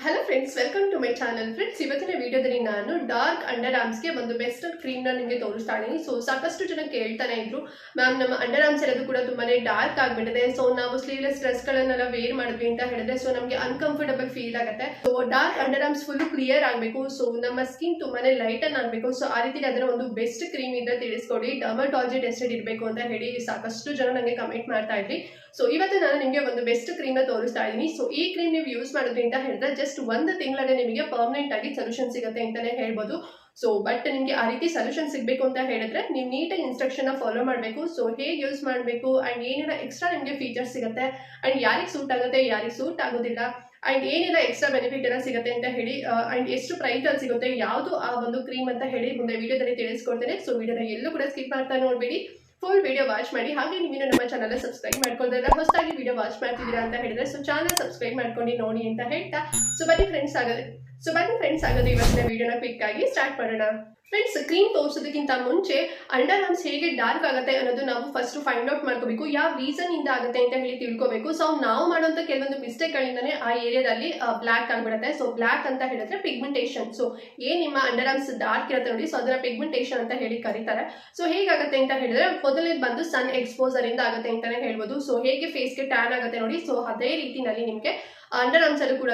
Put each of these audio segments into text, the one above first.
Hello? Friends welcome to my channel friends ಇವತ್ತಿನ ವಿಡಿಯೋದಲ್ಲಿ ನಾನು ಡಾರ್ಕ್ ಅಂಡರ್ ಆರ್ಮ್ಸ್ಗೆ ಒಂದು ಬೆಸ್ಟ್ ಕ್ರೀಮ್ನ ನಿಮಗೆ ತೋರಿಸ್ತಾ ಇದ್ದೀನಿ. ಸೊ ಸಾಕಷ್ಟು ಜನ ಕೇಳ್ತಾನೆ ಇದ್ರು. ಮ್ಯಾಮ್ ನಮ್ಮ ಅಂಡರ್ ಆರ್ಮ್ಸ್ ಎಲ್ಲದು ಕೂಡ ತುಂಬಾನೇ ಡಾರ್ಕ್ ಆಗಿಬಿಟ್ಟಿದೆ. ಸೊ ನಾವು ಸ್ಲೀವ್ಲೆಸ್ ಡ್ರೆಸ್ಗಳನ್ನೆಲ್ಲ ವೇರ್ ಮಾಡಿದ್ವಿ ಅಂತ ಹೇಳಿದ್ರೆ ಸೊ ನಮಗೆ ಅನ್ಕಂಫರ್ಟಬಲ್ ಫೀಲ್ ಆಗುತ್ತೆ. So dark underarms full clear ಆಗಬೇಕು. ಸೊ ನಮ್ಮ ಸ್ಕಿನ್ ತುಂಬಾನೇ ಲೈಟ್ ಅನ್ ಆಗಬೇಕು. ಸೊ ಆ ರೀತಿ ಅದರ ಒಂದು ಬೆಸ್ಟ್ ಕ್ರೀಮ್ ಇದ್ರೆ ತಿಳಿಸ್ಕೊಡಿ. ಡರ್ಮಟಾಲಜಿ ಟೆಸ್ಟೆಡ್ ಇರಬೇಕು ಅಂತ ಹೇಳಿ ಸಾಕಷ್ಟು ಜನ ನನಗೆ ಕಮೆಂಟ್ ಮಾಡ್ತಾ ಇದ್ರಿ. ಸೊ ಇವತ್ತು ನಾನು ನಿಮಗೆ ಒಂದು ಬೆಸ್ಟ್ ಕ್ರೀಮ್ನ ತೋರಿಸ್ತಾ ಇದ್ದೀನಿ. ಸೊ ಈ ಕ್ರೀಮ್ ನೀವು ಯೂಸ್ ಮಾಡೋದ್ರಿಂದ ಹೇಳಿದ್ರೆ ಜಸ್ಟ್ ಒಂದು ತಿಂಗಳಲ್ಲಿ ನಿಮಗೆ ಪರ್ಮನೆಂಟ್ ಆಗಿ ಸೊಲ್ಯೂಷನ್ ಸಿಗುತ್ತೆ ಅಂತಲೇ ಹೇಳ್ಬೋದು. ಸೊ ಬಟ್ ನಿಮಗೆ ಆ ರೀತಿ ಸೊಲ್ಯೂಷನ್ ಸಿಗಬೇಕು ಅಂತ ಹೇಳಿದ್ರೆ ನೀವು ನೀಟಾಗಿ ಇನ್ಸ್ಟ್ರಕ್ಷನ್ ಫಾಲೋ ಮಾಡಬೇಕು. ಸೊ ಹೇಗೆ ಯೂಸ್ ಮಾಡಬೇಕು ಆ್ಯಂಡ್ ಏನೆಲ್ಲ ಎಕ್ಸ್ಟ್ರಾ ನಿಮಗೆ ಫೀಚರ್ಸ್ ಸಿಗುತ್ತೆ ಆ್ಯಂಡ್ ಯಾರಿಗೆ ಸೂಟ್ ಆಗುತ್ತೆ, ಯಾರಿಗೆ ಸೂಟ್ ಆಗೋದಿಲ್ಲ ಆ್ಯಂಡ್ ಏನೆಲ್ಲ ಎಕ್ಸ್ಟ್ರಾ ಬೆನಿಫಿಟ್ ಎಲ್ಲ ಸಿಗುತ್ತೆ ಅಂತ ಹೇಳಿ ಆ್ಯಂಡ್ ಎಷ್ಟು ಪ್ರೈಸ್ ಅಲ್ಲಿ ಸಿಗುತ್ತೆ, ಯಾವುದು ಆ ಒಂದು ಕ್ರೀಮ್ ಅಂತ ಹೇಳಿ ಮುಂದೆ ವಿಡಿಯೋದಲ್ಲಿ ತಿಳಿಸ್ಕೊಡ್ತೇನೆ. ಸೊ ವೀಡಿಯೋನ ಎಲ್ಲೂ ಕೂಡ ಸ್ಕಿಪ್ ಮಾಡ್ತಾ ನೋಡ್ಬೇಡಿ. ಫುಲ್ ವಿಡಿಯೋ ವಾಚ್ ಮಾಡಿ, ಹಾಗೆ ನೀವು ನಮ್ಮ ಚಾನಲ್ ಸಬ್ಸ್ಕ್ರೈಬ್ ಮಾಡ್ಕೊಳ್ತಾರೆ ಹೊಸದಾಗಿ ವಿಡಿಯೋ ವಾಚ್ ಮಾಡ್ತಿದ್ದೀರಾ ಅಂತ ಹೇಳಿದ್ರೆ ಸೊ ಚಾನಲ್ ಸಬ್ಸ್ಕ್ರೈಬ್ ಮಾಡ್ಕೊಂಡು ನೋಡಿ ಅಂತ ಹೇಳ್ತಾ. ಸೊ ಬನ್ನಿ ಫ್ರೆಂಡ್ಸ್ ಆಗೋದು ಸೊ ಬನ್ನಿ ಫ್ರೆಂಡ್ಸ್ ಆಗೋದು ಇವತ್ತಿನ ವಿಡಿಯೋನ ಕ್ವಿಕ್ ಆಗಿ ಸ್ಟಾರ್ಟ್ ಮಾಡೋಣ. ಫ್ರೆಂಡ್ಸ್ ಕ್ರೀಮ್ ತೋರಿಸೋದಕ್ಕಿಂತ ಮುಂಚೆ ಅಂಡರ್ ಆರ್ಮ್ಸ್ ಹೇಗೆ ಡಾರ್ಕ್ ಆಗುತ್ತೆ ಅನ್ನೋದು ನಾವು ಫಸ್ಟ್ ಫೈಂಡ್ ಔಟ್ ಮಾಡ್ಕೋಬೇಕು. ಯಾವ ರೀಸನ್ ಇಂದ ಆಗುತ್ತೆ ಅಂತ ಹೇಳಿ ತಿಳ್ಕೋಬೇಕು. ಸೊ ನಾವು ಮಾಡುವಂತ ಕೆಲವೊಂದು ಮಿಸ್ಟೇಕ್ ಗಳಿಂದನೇ ಆ ಏರಿಯಾದಲ್ಲಿ ಬ್ಲಾಕ್ ಆಗ್ಬಿಡುತ್ತೆ. ಸೊ ಬ್ಲಾಕ್ ಅಂತ ಹೇಳಿದ್ರೆ ಪಿಗ್ಮೆಂಟೇಷನ್ ಸೊ ಏನ್ ನಿಮ್ಮ ಅಂಡರ್ ಆರ್ಮ್ಸ್ ಡಾರ್ಕ್ ಇರುತ್ತೆ ನೋಡಿ ಸೊ ಅದರ ಪಿಗ್ಮೆಂಟೇಷನ್ ಅಂತ ಹೇಳಿ ಕರೀತಾರೆ. ಸೊ ಹೇಗಾಗುತ್ತೆ ಅಂತ ಹೇಳಿದ್ರೆ ಮೊದಲನೇದು ಬಂದು ಸನ್ ಎಕ್ಸ್ಪೋಸರ್ ಇಂದ ಆಗುತ್ತೆ ಅಂತಾನೆ ಹೇಳ್ಬೋದು. ಸೊ ಹೇಗೆ ಫೇಸ್ಗೆ ಟ್ಯಾನ್ ಆಗುತ್ತೆ ನೋಡಿ. ಸೊ ಅದೇ ರೀತಿನಲ್ಲಿ ನಿಮಗೆ ಅಂಡರ್ ಆರ್ಮ್ಸ್ ಅಲ್ಲೂ ಕೂಡ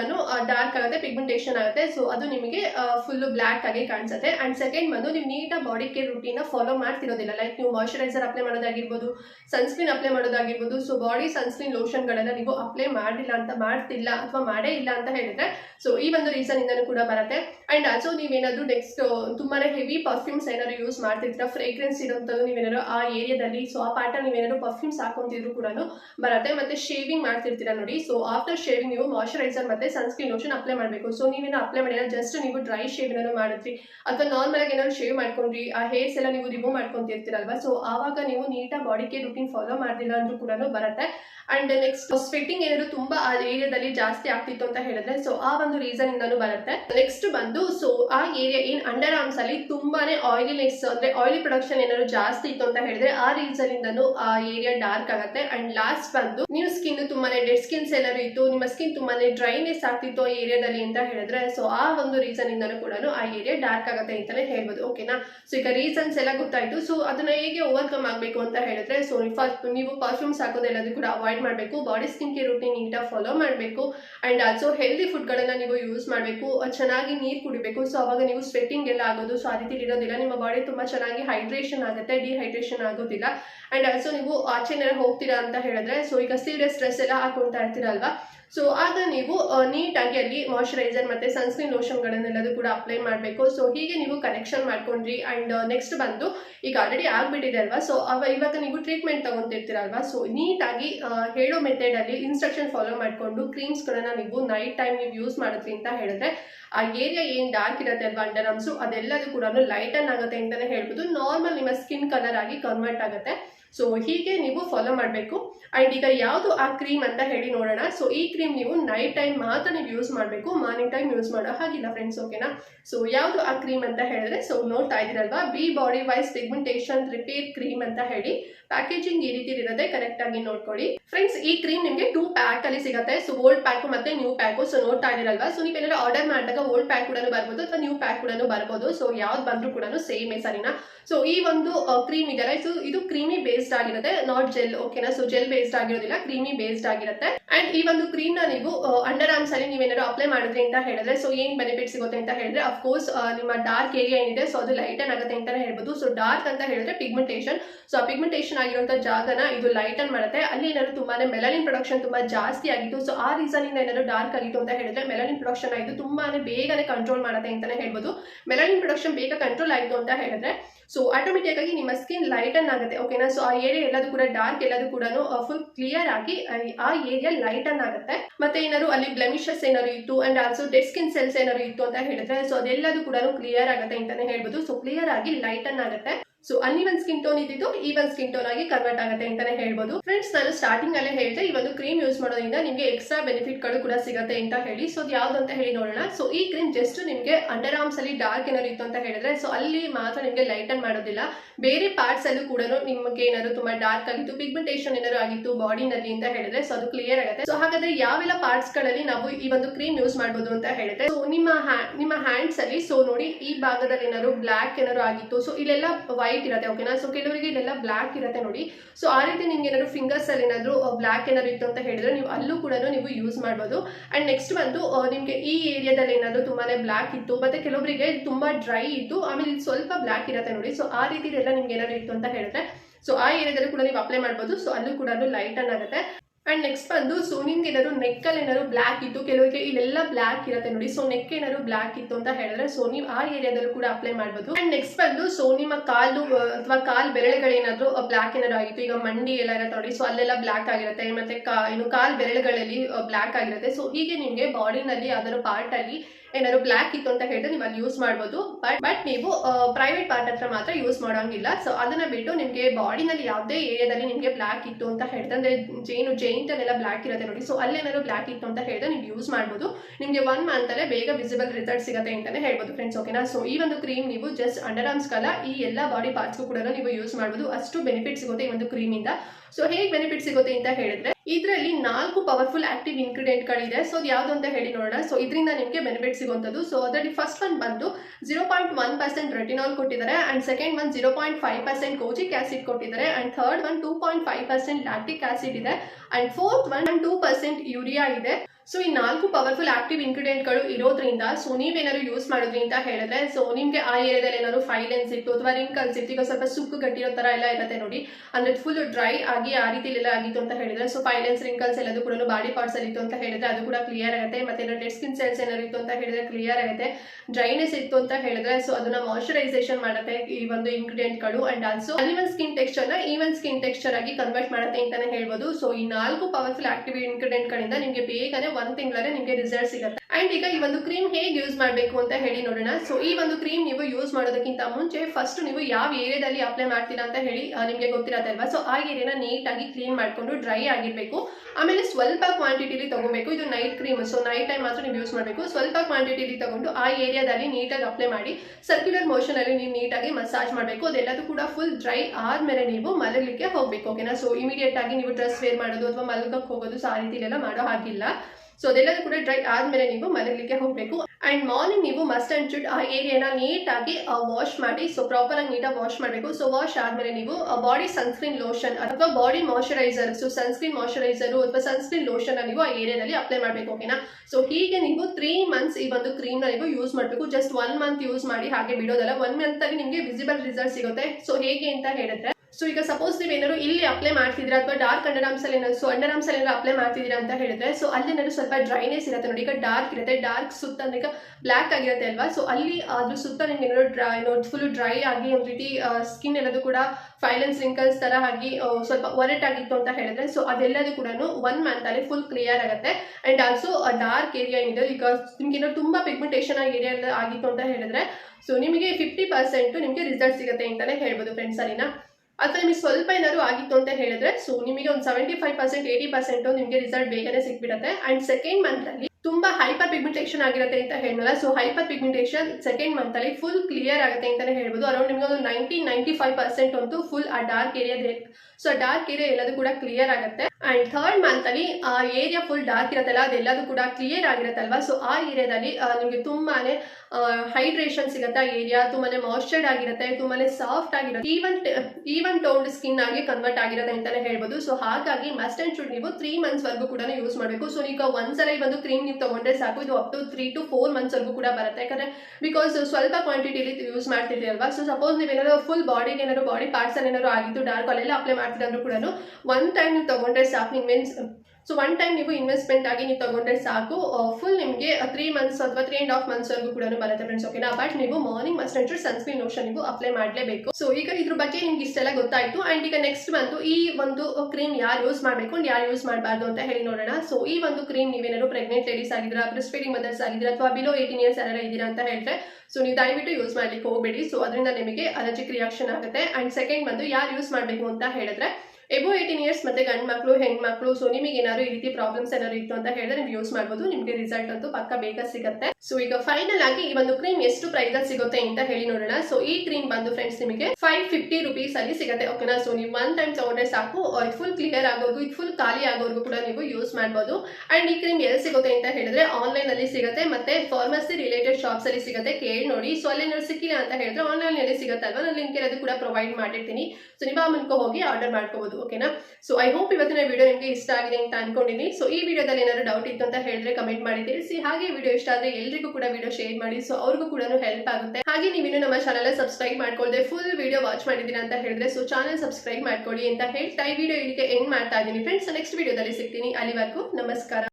ಡಾರ್ಕ್ ಆಗುತ್ತೆ ಪಿಗ್ಮೆಂಟೇಷನ್ ಆಗುತ್ತೆ. ಸೊ ಅದು ನಿಮಗೆ ಫುಲ್ ಬ್ಲ್ಯಾಕ್ ಆಗಿ ಕಾಣಿಸುತ್ತೆ. ಅಂಡ್ ಸೆಕೆಂಡ್ ಬಂದು, ನೀವು ನೀಟಾಗಿ ಬಾಡಿ ಕೇರ್ ರುಟೀನ್ ಫಾಲೋ ಮಾಡ್ತಿರೋದಿಲ್ಲ. ಲೈಕ್ ನೀವು ಮಾಯಶ್ಚರೈಸರ್ ಅಪ್ಲೈ ಮಾಡೋದಾಗಿರ್ಬೋದು ಸನ್ಸ್ಕ್ರೀನ್ ಅಪ್ಲೈ ಮಾಡೋದಾಗಿರ್ಬೋದು. ಸೊ ಬಾಡಿ ಸನ್ಸ್ಕ್ರೀನ್ ಲೋಷನ್ಗಳೆಲ್ಲ ನೀವು ಅಪ್ಲೈ ಮಾಡಿಲ್ಲ ಅಂತ ಮಾಡ್ತಿಲ್ಲ ಅಥವಾ ಮಾಡೇ ಇಲ್ಲ ಅಂತ ಹೇಳಿದ್ರೆ ಸೊ ಈ ಒಂದು ರೀಸನ್ ಇಂದನೂ ಕೂಡ ಬರುತ್ತೆ. ಅಂಡ್ ಆಲ್ಸೋ ನೀವೇನಾದರೂ ನೆಕ್ಸ್ಟ್ ತುಂಬಾನೇ ಹೆವಿ ಪರ್ಫ್ಯೂಮ್ಸ್ ಏನಾದ್ರು ಯೂಸ್ ಮಾಡ್ತಿರ್ತೀರ? ಫ್ರೇಗ್ರೆನ್ಸ್ ಇರೋಂಥದ್ದು ನೀವೇನಾದ್ರು ಆ ಏರಿಯಾದಲ್ಲಿ ಸೊ ಆ ಪಾರ್ಟಲ್ಲಿ ನೀವೇನಾದ್ರು ಪರ್ಫ್ಯೂಮ್ಸ್ ಹಾಕೊಂತಿದ್ರು ಕೂಡ ಬರುತ್ತೆ. ಮತ್ತೆ ಶೇವಿಂಗ್ ಮಾಡ್ತಿರ್ತೀರಾ ನೋಡಿ. ಸೊ ಆಫ್ಟರ್ ಶೇವಿಂಗ್ ನೀವು ಮಾಯಶ್ಚರೈಸರ್ ಮತ್ತೆ ಸನ್ಸ್ಕ್ರೀನ್ ಲೋಷನ್ ಅಪ್ಲೈ ಮಾಡಬೇಕು. ಸೊ ನೀವೇನು ಅಪ್ಲೈ ಮಾಡಿಲ್ಲ ಜಸ್ಟ್ ನೀವು ಡ್ರೈ ಶೇವ್ ಏನಾದ್ರು ಮಾಡಿದ್ರಿ, ಅಥವಾ ನಾರ್ಮಲ್ ಆಗಿ ಏನಾದ್ರು ಶೇವ್ ಮಾಡ್ಕೊಂಡ್ರಿ, ಆ ಹೇರ್ಸ್ ಎಲ್ಲ ನೀವು ರಿಮೂವ್ ಮಾಡ್ಕೊಂತಿರ್ತೀರಲ್ವಾ? ಸೊ ಆವಾಗ ನೀವು ನೀಟಾಗಿ ಬಾಡಿ ಕೇರ್ ರುಟೀನ್ ಫಾಲೋ ಮಾಡಿಲ್ಲ ಅಂದ್ರೂ ಕೂಡ ಬರುತ್ತೆ. ಅಂಡ್ ನೆಕ್ಸ್ಟ್ ಸ್ವೆಟ್ಟಿಂಗ್ ಏನಾದ್ರು ತುಂಬಾ ಆ ಏರಿಯಾದಲ್ಲಿ ಜಾಸ್ತಿ ಆಗ್ತಿತ್ತು ಅಂತ ಹೇಳಿದ್ರೆ ಸೊ ಆ ಒಂದು ರೀಸನ್ ಇಂದಾನು ಬರುತ್ತೆ. ನೆಕ್ಸ್ಟ್ ಬಂದು ಸೊ ಆ ಏರಿಯಾ ಏನ್ ಅಂಡರ್ ಆರ್ಮ್ಸ್ ಅಲ್ಲಿ ತುಂಬಾನೇ ಆಯಿಲಿನೆಸ್ ಅಂದ್ರೆ ಆಯಿಲಿ ಪ್ರೊಡಕ್ಷನ್ ಏನಾದ್ರು ಜಾಸ್ತಿ ಇತ್ತು ಅಂತ ಹೇಳಿದ್ರೆ, ಆ ರೀಸನ್ ಇಂದಾನು ಆ ಏರಿಯಾ ಡಾರ್ಕ್ ಆಗುತ್ತೆ. ಅಂಡ್ ಲಾಸ್ಟ್ ಬಂದು, ನೀವು ಸ್ಕಿನ್ ತುಂಬಾನೇ ಡೆಡ್ ಸ್ಕಿನ್ಸ್ ಏನಾದ್ರು ಇತ್ತು, ನಿಮ್ಮ ಸ್ಕಿನ್ ತುಂಬಾನೇ ಡ್ರೈನೆಸ್ ಆಗ್ತಿತ್ತು ಆ ಏರಿಯಾದಲ್ಲಿ ಅಂತ ಹೇಳಿದ್ರೆ ಸೊ ಆ ಒಂದು ರೀಸನ್ ಇಂದಾನು ಕೂಡ ಆ ಏರಿಯಾ ಡಾರ್ಕ್ ಆಗುತ್ತೆ ಅಂತಾನೆ ಹೇಳ್ಬೋದು. ಓಕೆನಾ ಸೊ ಈಗ ರೀಸನ್ಸ್ ಎಲ್ಲ ಗೊತ್ತಾಯ್ತು. ಸೊ ಅದನ್ನ ಹೇಗೆ ಓವರ್ಕಮ್ ಆಗಬೇಕು ಅಂತ ಹೇಳಿದ್ರೆ ಸೊ ನೀವು ಪರ್ಫ್ಯೂಮ್ಸ್ ಹಾಕೋದೆಲ್ಲದೂ ಕೂಡ ಅವಾಯ್ಡ್ ಮಾಡಬೇಕು ಬಾಡಿ ಸ್ಕಿನ್ ಕೇರ್ ರೂಟೀನ್ ನೀಟಾಗಿ ಫಾಲೋ ಮಾಡಬೇಕು. ಆ್ಯಂಡ್ ಆಲ್ಸೋ ಹೆಲ್ದಿ ಫುಡ್ಗಳನ್ನು ನೀವು ಯೂಸ್ ಮಾಡಬೇಕು. ಚೆನ್ನಾಗಿ ನೀರು ಕುಡಿಬೇಕು. ಸೊ ಅವಾಗ ನೀವು ಸ್ವೆಟ್ಟಿಂಗ್ ಎಲ್ಲ ಆಗೋದು ಸೊ ಆ ರೀತಿ ಇರೋದಿಲ್ಲ. ನಿಮ್ಮ ಬಾಡಿ ತುಂಬ ಚೆನ್ನಾಗಿ ಹೈಡ್ರೇಷನ್ ಆಗುತ್ತೆ ಡಿಹೈಡ್ರೇಷನ್ ಆಗೋದಿಲ್ಲ. ಆ್ಯಂಡ್ ಆಲ್ಸೋ ನೀವು ಆಚೆನೆಲ್ಲ ಹೋಗ್ತೀರಾ ಅಂತ ಹೇಳಿದ್ರೆ ಸೊ ಈಗ ಸೀರಿಯಸ್ ಸ್ಟ್ರೆಸ್ ಎಲ್ಲ ಹಾಕೊಂತಾ ಇರ್ತೀರಲ್ವಾ? ಸೊ ಆಗ ನೀವು ನೀಟಾಗಿ ಅಲ್ಲಿ ಮಾಯಶ್ಚರೈಸರ್ ಮತ್ತೆ ಸನ್ಸ್ಕ್ರೀನ್ ಲೋಷನ್ಗಳನ್ನೆಲ್ಲದೂ ಕೂಡ ಅಪ್ಲೈ ಮಾಡಬೇಕು. ಸೊ ಹೀಗೆ ನೀವು ಕನೆಕ್ಷನ್ ಮಾಡ್ಕೊಂಡ್ರಿ. ಅಂಡ್ ನೆಕ್ಸ್ಟ್ ಬಂದು ಈಗ ಆಲ್ರೆಡಿ ಆಗಿಬಿಟ್ಟಿದೆ ಅಲ್ವಾ? ಸೊ ಅವ ಇವಾಗ ನೀವು ಟ್ರೀಟ್ಮೆಂಟ್ ತಗೊಂತಿರ್ತೀರಲ್ವಾ? ಸೊ ನೀಟಾಗಿ ಹೇಳೋ ಮೆಥಡ್ ಅಲ್ಲಿ ಇನ್ಸ್ಟ್ರಕ್ಷನ್ ಫಾಲೋ ಮಾಡಿಕೊಂಡು ಕ್ರೀಮ್ಸ್ಗಳನ್ನು ನೀವು ನೈಟ್ ಟೈಮ್ ನೀವು ಯೂಸ್ ಮಾಡಿದ್ರಿ ಅಂತ ಹೇಳಿದ್ರೆ, ಆ ಏರಿಯಾ ಏನ್ ಡಾರ್ಕ್ ಇರುತ್ತೆ ಅಲ್ವಾ ಅಂಡರ್ ಆರ್ಮ್ಸ್ ಅದೆಲ್ಲದೂ ಕೂಡ ಲೈಟನ್ ಆಗುತ್ತೆ ಅಂತಾನೆ ಹೇಳ್ಬೋದು. ನಾರ್ಮಲ್ ನಿಮ್ಮ ಸ್ಕಿನ್ ಕಲರ್ ಆಗಿ ಕನ್ವರ್ಟ್ ಆಗುತ್ತೆ. ಸೊ ಹೀಗೆ ನೀವು ಫಾಲೋ ಮಾಡಬೇಕು. ಅಂಡ್ ಈಗ ಯಾವುದು ಆ ಕ್ರೀಮ್ ಅಂತ ಹೇಳಿ ನೋಡೋಣ. ಸೊ ಈ ಕ್ರೀಮ್ ನೀವು ನೈಟ್ ಟೈಮ್ ಮಾತ್ರ ನೀವು ಯೂಸ್ ಮಾಡಬೇಕು. ಮಾರ್ನಿಂಗ್ ಟೈಮ್ ಯೂಸ್ ಮಾಡೋ ಹಾಗಿಲ್ಲ ಫ್ರೆಂಡ್ಸ್ ಓಕೆನಾ ಸೊ ಯಾವುದು ಆ ಕ್ರೀಮ್ ಅಂತ ಹೇಳಿದ್ರೆ ಸೊ ನೋಡ್ತಾ ಇದ್ದೀರಲ್ವಾ? Be Bodywise pigmentation repair cream ಅಂತ ಹೇಳಿ. ಪ್ಯಾಕೇಜಿಂಗ್ ಈ ರೀತಿ ಇರೋದೇ ಕರೆಕ್ಟ್ ಆಗಿ ನೋಡ್ಕೊಳ್ಳಿ. ಫ್ರೆಂಡ್ಸ್ ಈ ಕ್ರೀಮ್ ನಿಮಗೆ ಟೂ ಪ್ಯಾಕ್ ಅಲ್ಲಿ ಸಿಗುತ್ತೆ. ಸೊ ಓಲ್ಡ್ ಪ್ಯಾಕ್ ಮತ್ತೆ ನ್ಯೂ ಪ್ಯಾಕ್ ಸೊ ನೋಡ್ತಾ ಇದ್ದೀರಲ್ವಾ? ಸೊ ನೀವೇನಾದ್ರು ಆರ್ಡರ್ ಮಾಡಿದಾಗ ಓಲ್ಡ್ ಪ್ಯಾಕ್ ಕೂಡ ಬರ್ಬೋದು ಅಥವಾ ನ್ಯೂ ಪ್ಯಾಕ್ ಕೂಡ ಬರ್ಬೋದು. ಸೊ ಯಾವ್ದು ಬಂದ್ರು ಕೂಡ ಸೇಮ್ ಸರಿನಾ? ಸೊ ಈ ಒಂದು ಕ್ರೀಮ್ ಇದೆಯಲ್ಲ ಸೊ ಇದು ಕ್ರೀಮಿ ಬೇಸ್ಡ್ ಆಗಿರುತ್ತೆ ನಾಟ್ ಜೆಲ್ ಓಕೆನಾ ಸೊ ಜೆಲ್ ಬೇಸ್ಡ್ ಆಗಿರೋದಿಲ್ಲ ಕ್ರೀಮಿ ಬೇಸ್ಡ್ ಆಗಿರುತ್ತೆ. ಅಂಡ್ ಈ ಒಂದು ಕ್ರೀಮ್ನ ನೀವು ಅಂಡರ್ ಆರ್ಮ್ಸ್ ಅಲ್ಲಿ ನೀವೇನಾದ್ರು ಅಪ್ಲೈ ಮಾಡಿದ್ರಿ ಅಂತ ಹೇಳಿದ್ರೆ ಸೊ ಏನ್ ಬೆನಿಫಿಟ್ ಸಿಗುತ್ತೆ ಅಂತ ಹೇಳಿದ್ರೆ ಅಫ್ಕೋರ್ಸ್ ನಿಮ್ಮ ಡಾರ್ಕ್ ಏರಿಯಾ ಏನಿದೆ ಸೊ ಅದು ಲೈಟನ್ ಆಗುತ್ತೆ ಅಂತಾನೆ ಹೇಳ್ಬೋದು. ಸೊ ಡಾರ್ಕ್ ಅಂತ ಹೇಳಿದ್ರೆ ಪಿಗ್ಮೆಂಟೇಷನ್ ಸೊ ಆ ಪಿಗ್ಮೆಂಟೇಷನ್ ಆಗಿರುವಂತ ಜಾಗನ ಇದು ಲೈಟನ್ ಮಾಡುತ್ತೆ. ಅಲ್ಲಿ ಏನಾದ್ರು ತುಂಬಾನೇ ಮೆಲನಿನ್ ಪ್ರೊಡಕ್ಷನ್ ತುಂಬಾ ಜಾಸ್ತಿ ಆಗಿತ್ತು. ಸೊ ಆ ರೀಸನ್ ಇಂದ ಏನಾದ್ರು ಡಾರ್ಕ್ ಆಗಿತ್ತು ಅಂತ ಹೇಳಿದ್ರೆ ಮೆಲನಿನ್ ಪ್ರೊಡಕ್ಷನ್ ಆಯಿತು ತುಂಬಾನೇ ಬೇಗನೆ ಕಂಟ್ರೋಲ್ ಮಾಡುತ್ತೆ ಅಂತಾನೆ ಹೇಳ್ಬೋದು. ಮೆಲನಿನ್ ಪ್ರೊಡಕ್ಷನ್ ಬೇಗ ಕಂಟ್ರೋಲ್ ಆಯಿತು ಅಂತ ಹೇಳಿದ್ರೆ ಸೊ ಆಟೋಮೆಟಿಕ್ ಆಗಿ ನಿಮ್ಮ ಸ್ಕಿನ್ ಲೈಟನ್ ಆಗುತ್ತೆ ಓಕೆನಾ ಸೊ ಆ ಏರಿಯಾ ಎಲ್ಲದೂ ಕೂಡ ಡಾರ್ಕ್ ಎಲ್ಲದೂ ಕೂಡ ಫುಲ್ ಕ್ಲಿಯರ್ ಆಗಿ, ಆ ಏರಿಯಾ ಲೈಟನ್ ಆಗುತ್ತೆ. ಮತ್ತೆ ಏನಾದ್ರು ಅಲ್ಲಿ ಬ್ಲೆಮಿಷಸ್ ಏನಾದ್ರು ಇತ್ತು and also dead skin cells ಏನಾದ್ರು ಇತ್ತು ಅಂತ ಹೇಳಿದ್ರೆ ಸೊ ಅದೆಲ್ಲದೂ ಕೂಡ ಕ್ಲಿಯರ್ ಆಗುತ್ತೆ ಅಂತಾನೆ ಹೇಳ್ಬೋದು. ಸೊ ಕ್ಲಿಯರ್ ಆಗಿ ಲೈಟನ್ ಆಗುತ್ತೆ. ಸೊ ಅನ್ಇವನ್ ಸ್ಕಿನ್ ಟೋನ್ ಇದ್ದಿದ್ದು ಈವನ್ ಸ್ಕಿನ್ ಟೋನ್ ಆಗಿ ಕನ್ವರ್ಟ್ ಆಗುತ್ತೆ ಅಂತಾನೆ ಹೇಳ್ಬೋದು. ಫ್ರೆಂಡ್ಸ್ ನಾನು ಸ್ಟಾರ್ಟಿಂಗ್ ಅಲ್ಲೇ ಹೇಳಿದೆ, ಈ ಒಂದು ಕ್ರೀಮ್ ಯೂಸ್ ಮಾಡೋದ್ರಿಂದ ನಿಮಗೆ ಎಕ್ಸ್ಟ್ರಾ ಬೆನಿಫಿಟ್ಗಳು ಕೂಡ ಸಿಗುತ್ತೆ ಅಂತ ಹೇಳಿ. ಸೊ ಯಾವ್ದು ಅಂತ ಹೇಳಿ ನೋಡೋಣ. ಸೊ ಈ ಕ್ರೀಮ್ ಜಸ್ಟ್ ನಿಮಗೆ ಅಂಡರ್ ಆರ್ಮ್ಸ್ ಅಲ್ಲಿ ಡಾರ್ಕ್ ಏನಾದ್ರು ಇತ್ತು ಅಂತ ಹೇಳಿದ್ರೆ ಸೊ ಅಲ್ಲಿ ಮಾತ್ರ ನಿಮಗೆ ಲೈಟನ್ ಮಾಡೋದಿಲ್ಲ. ಬೇರೆ ಪಾರ್ಟ್ಸ್ ಅಲ್ಲೂ ಕೂಡ ನಿಮಗೆ ಏನಾದ್ರು ತುಂಬಾ ಡಾರ್ಕ್ ಆಗಿತ್ತು ಪಿಗ್ಮೆಂಟೇಷನ್ ಏನಾದ್ರು ಆಗಿತ್ತು ಬಾಡಿನಲ್ಲಿ ಅಂತ ಹೇಳಿದ್ರೆ ಸೊ ಅದು ಕ್ಲಿಯರ್ ಆಗುತ್ತೆ. ಸೊ ಹಾಗಾದ್ರೆ ಯಾವೆಲ್ಲ ಪಾರ್ಟ್ಸ್ಗಳಲ್ಲಿ ನಾವು ಈ ಒಂದು ಕ್ರೀಮ್ ಯೂಸ್ ಮಾಡಬಹುದು ಅಂತ ಹೇಳಿದ್ರೆ ಸೊ ನಿಮ್ಮ ನಿಮ್ಮ ಹ್ಯಾಂಡ್ಸ್ ಅಲ್ಲಿ ಸೊ ನೋಡಿ ಈ ಭಾಗದಲ್ಲಿ ಏನಾದ್ರು ಬ್ಲ್ಯಾಕ್ ಏನಾದ್ರು ಆಗಿತ್ತು ಸೊ ಇಲ್ಲೆಲ್ಲ ವೈಟ್ ಇರುತ್ತೆ ಓಕೆನಾ ಸೊ ಕೆಲವರಿಗೆ ಇಲ್ಲೆಲ್ಲ ಬ್ಲಾಕ್ ಇರುತ್ತೆ ನೋಡಿ. ಸೊ ಆ ರೀತಿ ನಿಮ್ಗೆ ಏನಾದ್ರು ಫಿಂಗರ್ಸ್ ಅಲ್ಲಿ ಏನಾದ್ರು ಬ್ಲಾಕ್ ಏನಾದ್ರು ಇತ್ತು ಅಂತ ಹೇಳಿದ್ರೆ ನೀವು ಅಲ್ಲೂ ಕೂಡ ನೀವು ಯೂಸ್ ಮಾಡ್ಬೋದು. ಅಂಡ್ ನೆಕ್ಸ್ಟ್ ಬಂದು ನಿಮ್ಗೆ ಈ ಏರಿಯಾದಲ್ಲಿ ಏನಾದ್ರು ತುಂಬಾನೇ ಬ್ಲಾಕ್ ಇತ್ತು, ಮತ್ತೆ ಕೆಲವರಿಗೆ ತುಂಬಾ ಡ್ರೈ ಇತ್ತು, ಆಮೇಲೆ ಸ್ವಲ್ಪ ಬ್ಲಾಕ್ ಇರುತ್ತೆ ನೋಡಿ. ಸೊ ಆ ರೀತಿ ಎಲ್ಲ ನಿಮ್ಗೆ ಏನಾದ್ರು ಇತ್ತು ಅಂತ ಹೇಳಿದ್ರೆ ಸೊ ಆ ಏರಿಯಾದಲ್ಲಿ ಕೂಡ ನೀವು ಅಪ್ಲೈ ಮಾಡ್ಬೋದು. ಸೊ ಅಲ್ಲೂ ಕೂಡ ಲೈಟ್ ಅನ್ ಆಗುತ್ತೆ. ಅಂಡ್ ನೆಕ್ಸ್ಟ್ ಬಂದು ಸೊ ನಿಮ್ಗೆ ಏನಾದ್ರು ನೆಕ್ಕಲ್ಲಿ ಏನಾದ್ರು ಬ್ಲಾಕ್ ಇತ್ತು, ಕೆಲವರಿಗೆ ಇಲ್ಲೆಲ್ಲ ಬ್ಲಾಕ್ ಇರುತ್ತೆ ನೋಡಿ. ಸೊ ನೆಕ್ ಏನಾದ್ರು ಬ್ಲಾಕ್ ಇತ್ತು ಅಂತ ಹೇಳಿದ್ರೆ ಸೊ ನೀವು ಆ ಏರಿಯಾದಲ್ಲೂ ಕೂಡ ಅಪ್ಲೈ ಮಾಡ್ಬೋದು. ಅಂಡ್ ನೆಕ್ಸ್ಟ್ ಬಂದು ಸೊ ನಿಮ್ಮ ಕಾಲು ಅಥವಾ ಕಾಲ್ ಬೆರಳುಗಳೇನಾದ್ರು ಬ್ಲಾಕ್ ಏನಾದ್ರು ಆಗಿತ್ತು. ಈಗ ಮಂಡಿ ಎಲ್ಲ ಇರುತ್ತೆ ನೋಡಿ ಸೊ ಅಲ್ಲೆಲ್ಲ ಬ್ಲ್ಯಾಕ್ ಆಗಿರುತ್ತೆ. ಮತ್ತೆ ಕಾ, ಇನ್ನು ಕಾಲ್ ಬೆರಳುಗಳಲ್ಲಿ ಬ್ಲಾಕ್ ಆಗಿರುತ್ತೆ. ಸೊ ಹೀಗೆ ನಿಮ್ಗೆ ಬಾಡಿನಲ್ಲಿ ಯಾವ್ದಾದ್ರು ಪಾರ್ಟ್ ಅಲ್ಲಿ ಏನಾದ್ರು ಬ್ಲಾಕ್ ಇತ್ತು ಅಂತ ಹೇಳಿದ್ರೆ ನೀವು ಅಲ್ಲಿ ಯೂಸ್ ಮಾಡ್ಬೋದು. ಬಟ್ ಬಟ್ ನೀವು ಪ್ರೈವೇಟ್ ಪಾರ್ಟ್ ಹತ್ರ ಮಾತ್ರ ಯೂಸ್ ಮಾಡೋಂಗಿಲ್ಲ. ಸೊ ಅದನ್ನ ಬಿಟ್ಟು ನಿಮ್ಗೆ ಬಾಡಿನಲ್ಲಿ ಯಾವುದೇ ಏರಿಯಾದಲ್ಲಿ ನಿಮ್ಗೆ ಬ್ಲಾಕ್ ಇತ್ತು ಅಂತ ಹೇಳಿದ್ರೆ, ಅಂದ್ರೆ ಜೇನು ಜೈಂಟ್ ಅಲ್ಲೆಲ್ಲ ಬ್ಲಾಕ್ ಇರುತ್ತೆ ನೋಡಿ. ಸೊ ಅಲ್ಲೇನಾದ್ರು ಬ್ಲಾಕ್ ಇತ್ತು ಅಂತ ಹೇಳಿದ್ರೆ ನೀವು ಯೂಸ್ ಮಾಡ್ಬೋದು. ನಿಮ್ಗೆ ಒನ್ ಮಂತ್ ಅಲ್ಲೇ ಬೇಗ ವಿಸಿಬಲ್ ರಿಸಲ್ಟ್ ಸಿಗುತ್ತೆ ಅಂತಾನೆ ಹೇಳ್ಬೋದು ಫ್ರೆಂಡ್ಸ್ ಓಕೆನಾ ಸೊ ಈ ಒಂದು ಕ್ರೀಮ್ ನೀವು ಜಸ್ಟ್ ಅಂಡರ್ ಆರ್ಮ್ಸ್ ಕಲ ಈ ಎಲ್ಲ ಬಾಡಿ ಪಾರ್ಟ್ಸ್ಗೂ ಕೂಡ ನೀವು ಯೂಸ್ ಮಾಡ್ಬೋದು. ಅಷ್ಟು ಬೆನಿಫಿಟ್ ಸಿಗುತ್ತೆ ಈ ಒಂದು ಕ್ರೀಮಿಂದ ಸೊ ಹೇಗೆ ಬೆನಿಫಿಟ್ ಸಿಗುತ್ತೆ ಅಂತ ಹೇಳಿದ್ರೆ, ಇದರಲ್ಲಿ ನಾಲ್ಕು ಪವರ್ಫುಲ್ ಆಕ್ಟಿವ್ ಇನ್ಗ್ರೀಡಿಯೆಂಟ್ ಗಳಿದೆ. ಸೊ ಯಾವ್ದು ಅಂತ ಹೇಳಿ ನೋಡೋಣ. ಸೊ ಇದರಿಂದ ನಿಮಗೆ ಬೆನಿಫಿಟ್ ಸಿಗುವಂಥದ್ದು. ಸೊ ಅದರಲ್ಲಿ ಫಸ್ಟ್ ಒನ್ ಬಂದು zero point one percent retinol ಕೊಟ್ಟಿದ್ದಾರೆ. And second one zero point five percent kojic acid ಕೊಟ್ಟಿದ್ದಾರೆ. And third one two point five percent lactic acid ಇದೆ. And fourth one two percent urea ಇದೆ. So ಈ ನಾಲ್ಕು powerful active ಇಂಗ್ರೀಡಿಯೆಂಟ್ಗಳು ಇರೋದ್ರಿಂದ so ನೀವೇನಾದ್ರು use ಮಾಡಿದ್ರಿ ಅಂತ ಹೇಳಿದ್ರೆ ಸೊ ನಿಮ್ಗೆ ಆ ಏರಿಯಾದಲ್ಲಿ ಏನಾದ್ರು ಫೈಲೆನ್ಸ್ ಇತ್ತು ಅಥವಾ ರಿಂಕಲ್ಸ್ ಇತ್ತು ಈಗ ಸ್ವಲ್ಪ ಸುಕ್ಕು ಗಟ್ಟಿರೋ ಥರ ಎಲ್ಲ ಇರುತ್ತೆ ನೋಡಿ. ಅಂದ್ರೆ ಫುಲ್ ಡ್ರೈ ಆಗಿ ಆ ರೀತಿ ಎಲ್ಲ ಆಗಿತ್ತು ಅಂತ ಹೇಳಿದ್ರೆ ಸೊ ಫೈಲೆನ್ಸ್ ರಿಂಕಲ್ಸ್ ಎಲ್ಲದು ಕೂಡ ಬಾಡಿ ಪಾರ್ಟ್ಸ್ ಅಲ್ಲಿ ಇತ್ತು ಅಂತ ಹೇಳಿದ್ರೆ ಅದು ಕೂಡ ಕ್ಲಿಯರ್ ಆಗುತ್ತೆ. ಮತ್ತೆ ಡೆಡ್ ಸ್ಕಿನ್ ಸೆಲ್ಸ್ ಏನಾದ್ರು ಇತ್ತು ಅಂತ ಹೇಳಿದ್ರೆ ಕ್ಲಿಯರ್ ಆಗುತ್ತೆ. ಡ್ರೈನೆಸ್ ಇತ್ತು ಅಂತ ಹೇಳಿದ್ರೆ ಸೊ ಅದನ್ನ ಮಾಯಶ್ಚರೈಸೇಷನ್ ಮಾಡುತ್ತೆ ಈ ಒಂದು ಇಂಗ್ರೀಡಿಯೆಂಟ್ಗಳು ಅಂಡ್ ಆಲ್ಸೋ ಅನಿವನ್ ಸ್ಕಿನ್ ಟೆಕ್ಸ್ಚರ್ನ ಈವನ್ ಸ್ಕಿನ್ ಟೆಕ್ಸ್ಚರ್ ಆಗಿ ಕನ್ವರ್ಟ್ ಮಾಡುತ್ತೆ ಅಂತಾನೆ ಹೇಳ್ಬೋದು. ಸೊ ಈ ನಾಲ್ಕು ಪವರ್ಫುಲ್ ಆಕ್ಟಿವ್ ಇಂಗ್ರೀಡಿಯೆಂಟ್ ಗಳಿಂದ ನಿಮಗೆ ಬೇಗನೆ ಒಂದ್ ತಿಂಗಳಲ್ಲೇ ನಿಮಗೆ ರಿಸಲ್ಟ್ ಸಿಗುತ್ತೆ. ಅಂಡ್ ಈಗ ಈ ಒಂದು ಕ್ರೀಮ್ ಹೇಗೆ ಯೂಸ್ ಮಾಡಬೇಕು ಅಂತ ಹೇಳಿ ನೋಡೋಣ. ಸೊ ಈ ಒಂದು ಕ್ರೀಮ್ ನೀವು ಯೂಸ್ ಮಾಡೋದಕ್ಕಿಂತ ಮುಂಚೆ ಫಸ್ಟ್ ನೀವು ಯಾವ ಏರಿಯಾದಲ್ಲಿ ಅಪ್ಲೈ ಮಾಡ್ತೀರಾ ಅಂತ ಹೇಳಿ ನಿಮಗೆ ಗೊತ್ತಿರತ್ತೆ ಅಲ್ವಾ? ಸೊ ಆ ಏರಿಯಾನ ನೀಟಾಗಿ ಕ್ಲೀನ್ ಮಾಡ್ಕೊಂಡು ಡ್ರೈ ಆಗಿರ್ಬೇಕು. ಆಮೇಲೆ ಸ್ವಲ್ಪ ಕ್ವಾಂಟಿಟಿಲಿ ತಗೋಬೇಕು. ಇದು night cream so night time ಮಾತ್ರ ನೀವು ಯೂಸ್ ಮಾಡಬೇಕು. ಸ್ವಲ್ಪ ಕ್ವಾಂಟಿಟಿಲಿ ತಗೊಂಡು ಆ ಏರಿಯಾದಲ್ಲಿ ನೀಟಾಗಿ ಅಪ್ಲೈ ಮಾಡಿ ಸರ್ಕ್ಯುಲರ್ ಮೋಷನ್ ಅಲ್ಲಿ ನೀವು ನೀಟಾಗಿ ಮಸಾಜ್ ಮಾಡಬೇಕು. ಅದೆಲ್ಲದೂ ಕೂಡ ಫುಲ್ ಡ್ರೈ ಆದ್ಮೇಲೆ ನೀವು ಮಲಗಲಿಕ್ಕೆ ಹೋಗ್ಬೇಕು ಓಕೆನಾ ಸೊ ಇಮಿಡಿಯೇಟ್ ಆಗಿ ನೀವು ಡ್ರೆಸ್ ವೇರ್ ಮಾಡೋದು ಅಥವಾ ಮಲಗಕ್ಕೆ ಹೋಗೋದು ಸೊ ಆ ರೀತಿಲೆಲ್ಲ ಮಾಡೋ ಹಾಗಿಲ್ಲ. ಸೊ ಅದೆಲ್ಲದೂ ಕೂಡ ಡ್ರೈ ಆದ್ಮೇಲೆ ನೀವು ಮಲಗಲಿಕ್ಕೆ ಹೋಗಬೇಕು. ಅಂಡ್ ಮಾರ್ನಿಂಗ್ ನೀವು ಮಸ್ಟ್ ಅಂಡ್ ಶುಡ್ ಆ ಏರಿಯಾನ ನೀಟಾಗಿ ವಾಶ್ ಮಾಡಿ ಸೊ ಪ್ರಾಪರ್ ಆಗಿ ನೀಟಾಗಿ ವಾಶ್ ಮಾಡಬೇಕು. ಸೊ ವಾಶ್ ಆದ್ಮೇಲೆ ನೀವು ಬಾಡಿ ಸನ್ಸ್ಕ್ರೀನ್ ಲೋಷನ್ ಅಥವಾ body moisturiser so sunscreen moisturiser ಅಥವಾ ಸನ್ಸ್ಕ್ರೀನ್ ಲೋಷನ್ ನೀವು ಆ ಏರಿಯಾದಲ್ಲಿ ಅಪ್ಲೈ ಮಾಡಬೇಕು ಓಕೆನಾ ಸೊ ಹೀಗೆ ನೀವು ತ್ರೀ ಮಂತ್ಸ್ ಈ ಒಂದು ಕ್ರೀಮ್ ನೀವು ಯೂಸ್ ಮಾಡಬೇಕು. ಜಸ್ಟ್ ಒನ್ ಮಂತ್ ಯೂಸ್ ಮಾಡಿ ಹಾಗೆ ಬಿಡೋದಲ್ಲ. ಒನ್ ಮಂತ್ ಅಲ್ಲಿ ನಿಮಗೆ ವಿಸಿಬಲ್ ರಿಸಲ್ಟ್ ಸಿಗುತ್ತೆ. ಸೊ ಹೇಗೆ ಅಂತ ಹೇಳಿದ್ರೆ ಸೊ ಈಗ ಸಪೋಸ್ ನೀವು ಏನಾದ್ರು ಇಲ್ಲಿ ಅಪ್ಲೈ ಮಾಡ್ತಿದ್ದೀರಾ ಅಥವಾ ಡಾರ್ಕ್ ಅಂಡರ್ ಅಲ್ಲಿ ಏನಾದ್ರು ಸೊ ಅಂಡರ್ ಅಲ್ಲಿ ಏನಾದ್ರು ಅಪ್ಲೈ ಮಾಡ್ತಿದ್ದೀರಾ ಅಂತ ಹೇಳಿದ್ರೆ ಸೊ ಅಲ್ಲಿ ಏನಾದ್ರು ಸ್ವಲ್ಪ ಡ್ರೈನೆಸ್ ಇರುತ್ತೆ ನೋಡಿ. ಈಗ ಡಾರ್ಕ್ ಇರುತ್ತೆ ಡಾರ್ಕ್ ಸುತ್ತ ಅಂದ್ರೆ ಈಗ ಬ್ಲ್ಯಾಕ್ ಆಗಿರುತ್ತೆ ಅಲ್ವಾ? ಸೊ ಅಲ್ಲಿ ಅದ್ರ ಸುತ್ತ ನಿಮ್ಗೆ ಏನಾದ್ರು ಡ್ರೈ ಫುಲ್ ಡ್ರೈ ಆಗಿ ಒಂದು ರೀತಿ ಸ್ಕಿನ್ ಎಲ್ಲದು ಕೂಡ ಫೈಲೆನ್ಸ್ ರಿಂಕಲ್ಸ್ ತರ ಆಗಿ ಸ್ವಲ್ಪ ಆಗಿತ್ತು ಅಂತ ಹೇಳಿದ್ರೆ ಸೊ ಅದೆಲ್ಲದೂ ಕೂಡ ಒನ್ ಮಂತ್ ಅಲ್ಲಿ ಫುಲ್ ಕ್ಲಿಯರ್ ಆಗುತ್ತೆ. ಅಂಡ್ ಆಲ್ಸೋ ಡಾರ್ಕ್ ಏರಿಯಾ ಏನಿದೆ, ಈಗ ನಿಮ್ಗೆ ಏನಾದ್ರು ತುಂಬಾ ಪಿಗ್ಮೆಂಟೇಷನ್ ಆಗಿ ಏರಿಯಾ ಆಗಿತ್ತು ಅಂತ ಹೇಳಿದ್ರೆ ಸೊ ನಿಮಗೆ ಫಿಫ್ಟಿ ಪರ್ಸೆಂಟ್ ನಿಮಗೆ ರಿಸಲ್ಟ್ ಸಿಗುತ್ತೆ ಅಂತಾನೆ ಹೇಳ್ಬೋದು ಫ್ರೆಂಡ್ಸ್ ಅಲ್ಲಿನ. ಅಥವಾ ನಿಮಗೆ ಸ್ವಲ್ಪ ಏನಾದ್ರು ಆಗಿತ್ತು ಅಂತ ಹೇಳಿದ್ರೆ ಸೊ ನಿಮಗೆ ಒಂದು seventy five percent eighty percent ನಿಮಗೆ ರಿಸಲ್ಟ್ ಬೇಗನೆ ಸಿಕ್ಬಿಡುತ್ತೆ. ಅಂಡ್ ಸೆಕೆಂಡ್ ಮಂತ್ ಅಲ್ಲಿ ತುಂಬಾ ಹೈಪರ್ ಪಿಗ್ಮೆಂಟೇಷನ್ ಆಗಿರುತ್ತೆ ಅಂತ ಹೇಳಲ್ಲ so hyper pigmentation second month ಅಲ್ಲಿ ಫುಲ್ ಕ್ಲಿಯರ್ ಆಗುತ್ತೆ ಅಂತಾನೆ ಹೇಳ್ಬೋದು. ಅರೌಂಡ್ ನಿಮಗೆ ಒಂದು ನೈಂಟಿ ನೈಂಟಿ ಫೈವ್ ಪರ್ಸೆಂಟ್ ಅಂತೂ ಫುಲ್ ಆ dark area so dark area ಎಲ್ಲದು ಕೂಡ ಕ್ಲಿಯರ್ ಆಗುತ್ತೆ. ಅಂಡ್ ಥರ್ಡ್ ಮಂತ್ ಅಲ್ಲಿ, ಆ ಏರಿಯಾ ಫುಲ್ ಡಾರ್ಕ್ ಇರುತ್ತಲ್ಲ, ಅದೆಲ್ಲದು ಕೂಡ ಕ್ಲಿಯರ್ ಆಗಿರುತ್ತಲ್ವಾ? ಸೊ ಆ ಏರಿಯಾದಲ್ಲಿ ನಿಮಗೆ ತುಂಬಾನೇ ಹೈಡ್ರೇಷನ್ ಸಿಗುತ್ತೆ ಆ ಏರಿಯಾ ತುಂಬಾನೇ ಮಾಯಿಶ್ಚರ್ಡ್ ಆಗಿರುತ್ತೆ, ತುಂಬಾನೇ ಸಾಫ್ಟ್ ಆಗಿರುತ್ತೆ. ಈವನ್ ಈವನ್ ಟೋನ್ಡ್ ಸ್ಕಿನ್ ಆಗಿ ಕನ್ವರ್ಟ್ ಆಗಿರುತ್ತೆ ಅಂತಾನೆ ಹೇಳ್ಬೋದು. ಸೊ ಹಾಗಾಗಿ ಮಸ್ಟ್ ಅಂಡ್ ಶುಡ್ ನೀವು ತ್ರೀ ಮಂತ್ಸ್ ವರ್ಗೂ ಕೂಡ ಯೂಸ್ ಮಾಡಬೇಕು. ಸೊ ಈಗ ಒಂದ್ಸಲ ಈ ಒಂದು ಕ್ರೀಮ್ ನೀವು ತಗೊಂಡ್ರೆ ಸಾಕು. ಇದು up to three to four months ವರ್ಗೂ ಕೂಡ ಬರುತ್ತೆ. ಯಾಕಂದ್ರೆ ಬಿಕಾಸ್ ಸ್ವಲ್ಪ ಕ್ವಾಂಟಿಟಿಲಿ ಯೂಸ್ ಮಾಡ್ತಿದ್ದೀರಿ ಅಲ್ವಾ? ಸೊ ಸಪೋಸ್ ನೀವು ಏನಾದ್ರು ಫುಲ್ ಬಾಡಿಗೆ ಏನಾದ್ರು ಬಾಡಿ ಪಾರ್ಟ್ಸ್ ಏನಾದ್ರು ಆಗಿದ್ದು ಡಾರ್ಕ್ ಅಲ್ಲೆಲ್ಲ ಅಪ್ಲೈ ಮಾಡ್ತಿದ್ರೆ ಅಂದ್ರೂ ಕೂಡ ಒನ್ ಟೈಮ್ ನೀವು ತಗೊಂಡ್ರೆ ಸಾಕು ನಿಮ್ಗೆ ಸೊ ಒನ್ ಟೈಮ್ ನೀವು ಇನ್ವೆಸ್ಟ್ಮೆಂಟ್ ಆಗಿ ನೀವು ತಗೊಂಡ್ರೆ ಸಾಕು. ಫುಲ್ ನಿಮಗೆ ತ್ರೀ ಮಂತ್ಸ್ ಅಥವಾ ತ್ರೀ ಅಂಡ್ ಹಾಫ್ ಮಂತ್ಸ್ ವರ್ಗೂ ಕೂಡ ಬರುತ್ತೆ ಫ್ರೆಂಡ್ಸ್ ಓಕೆನಾ ಬಟ್ ನೀವು morning must and sunscreen lotion ನೀವು ಅಪ್ಲೈ ಮಾಡಲೇಬೇಕು. ಸೊ ಈಗ ಇದ್ರ ಬಗ್ಗೆ ನಿಮ್ಗೆ ಇಷ್ಟೆಲ್ಲ ಗೊತ್ತಾಯ್ತು. ಅಂಡ್ ಈಗ ನೆಕ್ಸ್ಟ್ ಬಂದು ಈ ಒಂದು ಕ್ರೀಮ್ ಯಾರು ಯೂಸ್ ಮಾಡಬೇಕು ಯಾರು ಯೂಸ್ ಮಾಡಬಾರ್ದು ಅಂತ ಹೇಳಿ ನೋಡೋಣ. ಸೊ ಈ ಒಂದು ಕ್ರೀಮ್ ನೀವೇನಾದ್ರು ಪ್ರೆಗ್ನೆಂಟ್ ಲೇಡೀಸ್ ಆಗಿದ್ರೆ ಬ್ರೆಸ್ಟ್ ಫೀಡಿಂಗ್ ಮದರ್ಸ್ ಆಗಿದ್ರೆ ಅಥವಾ ಬಿಲೋ ಏಯ್ಟೀನ್ ಇಯರ್ಸ್ ಯಾರು ಇದ್ದೀರಾ ಅಂತ ಹೇಳಿದ್ರೆ ಸೊ ನೀವು ದಯವಿಟ್ಟು ಯೂಸ್ ಮಾಡ್ಲಿಕ್ಕೆ ಹೋಗಬೇಡಿ. ಸೊ ಅದರಿಂದ ನಿಮಗೆ ಅಲರ್ಜಿಕ್ ರಿಯಾಕ್ಷನ್ ಆಗುತ್ತೆ. ಅಂಡ್ ಸೆಕೆಂಡ್ ಬಂದು ಯಾರು ಯೂಸ್ ಮಾಡಬೇಕು ಅಂತ ಹೇಳಿದ್ರೆ ಎಬೋ ಏಯ್ಟೀನ್ ಇಯರ್ಸ್ ಮತ್ತೆ ಗಂಡು ಮಕ್ಕಳು ಹೆಣ್ಣು ಮಕ್ಕಳು ಸೊ ನಿಮಗೆ ಏನಾದ್ರು ಈ ರೀತಿ ಪ್ರಾಬ್ಲಮ್ಸ್ ಏನಾದ್ರು ಇತ್ತು ಅಂತ ಹೇಳಿದ್ರೆ ನೀವು ಯೂಸ್ ಮಾಡಬಹುದು ನಿಮಗೆ ರಿಸಲ್ಟ್ ಅಂತೂ ಪಕ್ಕ ಬೇಗ ಸಿಗುತ್ತೆ. ಸೊ ಈಗ ಫೈನಲ್ ಆಗಿ ಈ ಒಂದು ಕ್ರೀಮ್ ಎಷ್ಟು ಪ್ರೈಸ್ ಅಲ್ಲಿ ಸಿಗುತ್ತೆ ಅಂತ ಹೇಳಿ ನೋಡೋಣ. ಸೊ ಈ ಕ್ರೀಮ್ ಬಂದು ಫ್ರೆಂಡ್ಸ್ ನಿಮಗೆ ಫೈವ್ ಫಿಫ್ಟಿ ರುಪೀಸ್ ಅಲ್ಲಿ ಸಿಗುತ್ತೆ ಓಕೆನಾ ಸೊ ನೀವು ಒನ್ ಟೈಮ್ ತಗೊಂಡ್ರೆ ಸಾಕು ಫುಲ್ ಕ್ಲಿಯರ್ ಆಗೋರ್ಗು ಇದು ಫುಲ್ ಖಾಲಿ ಆಗೋರ್ಗು ಕೂಡ ನೀವು ಯೂಸ್ ಮಾಡಬಹುದು ಅಂಡ್ ಈ ಕ್ರೀಮ್ ಎಲ್ಲಿ ಸಿಗುತ್ತೆ ಅಂತ ಹೇಳಿದ್ರೆ ಆನ್ಲೈನ್ ಅಲ್ಲಿ ಸಿಗುತ್ತೆ, ಮತ್ತೆ ಫಾರ್ಮಸಿ ರಿಲೇಟೆಡ್ ಶಾಪ್ಸ್ ಅಲ್ಲಿ ಸಿಗುತ್ತೆ, ಕೇಳಿ ನೋಡಿ. ಸೊ ಅಲ್ಲಿ ಏನಾದ್ರು ಸಿಕ್ಕಿಲ್ಲ ಅಂತ ಹೇಳಿದ್ರೆ ಆನ್ಲೈನ್ ಅಲ್ಲಿ ಸಿಗುತ್ತೆ ಅಲ್ವಾ ನಾನು ಲಿಂಕ್ ಇರೋದು ಕೂಡ ಪ್ರೊವೈಡ್ ಮಾಡಿರ್ತೀನಿ. ಸೊ ನೀವು ಆ ಹೋಗಿ ಆರ್ಡರ್ ಮಾಡ್ಕೋಬಹುದು ಓಕೆನಾ ಸೊ ಐ ಹೋಪ್ ಇವತ್ತಿನ ವಿಡಿಯೋ ನಿಮಗೆ ಇಷ್ಟ ಆಗಿದೆ ಅಂತ ಅನ್ಕೊಂಡಿದ್ದೀನಿ. ಸೊ ಈ ವಿಡಿಯೋದಲ್ಲಿ ಏನಾದ್ರು ಡೌಟ್ ಇತ್ತು ಅಂತ ಹೇಳಿದ್ರೆ ಕಮೆಂಟ್ ಮಾಡಿ, ತಿಳಿಸಿ. ಹಾಗೆ ವಿಡಿಯೋ ಇಷ್ಟ ಆದ್ರೆ ಎಲ್ರಿಗೂ ಕೂಡ ವಿಡಿಯೋ ಶೇರ್ ಮಾಡಿ. ಸೊ ಅವ್ರಿಗೂ ಕೂಡ ಹೆಲ್ಪ್ ಆಗುತ್ತೆ. ಹಾಗೆ ನೀವಿನ್ನು ನಮ್ಮ ಚಾನಲ್ ಸಬ್ಸ್ಕ್ರೈಬ್ ಮಾಡ್ಕೊಳ್ಳದೆ ಫುಲ್ ವಿಡಿಯೋ ವಾಚ್ ಮಾಡಿದ್ದೀರಾ ಅಂತ ಹೇಳಿದ್ರೆ ಸೊ ಚಾನಲ್ ಸಬ್ಸ್ಕ್ರೈಬ್ ಮಾಡ್ಕೊಳ್ಳಿ ಅಂತ ಹೇಳ್ತಾ ಈ ವಿಡಿಯೋ ಇಲ್ಲಿಗೆ ಎಂಡ್ ಮಾಡ್ತಾ ಇದ್ದೀನಿ. ಫ್ರೆಂಡ್ಸ್ ನೆಕ್ಸ್ಟ್ ವಿಡಿಯೋದಲ್ಲಿ ಸಿಗ್ತೀನಿ. ಅಲ್ಲಿವರೆಗೂ ನಮಸ್ಕಾರ.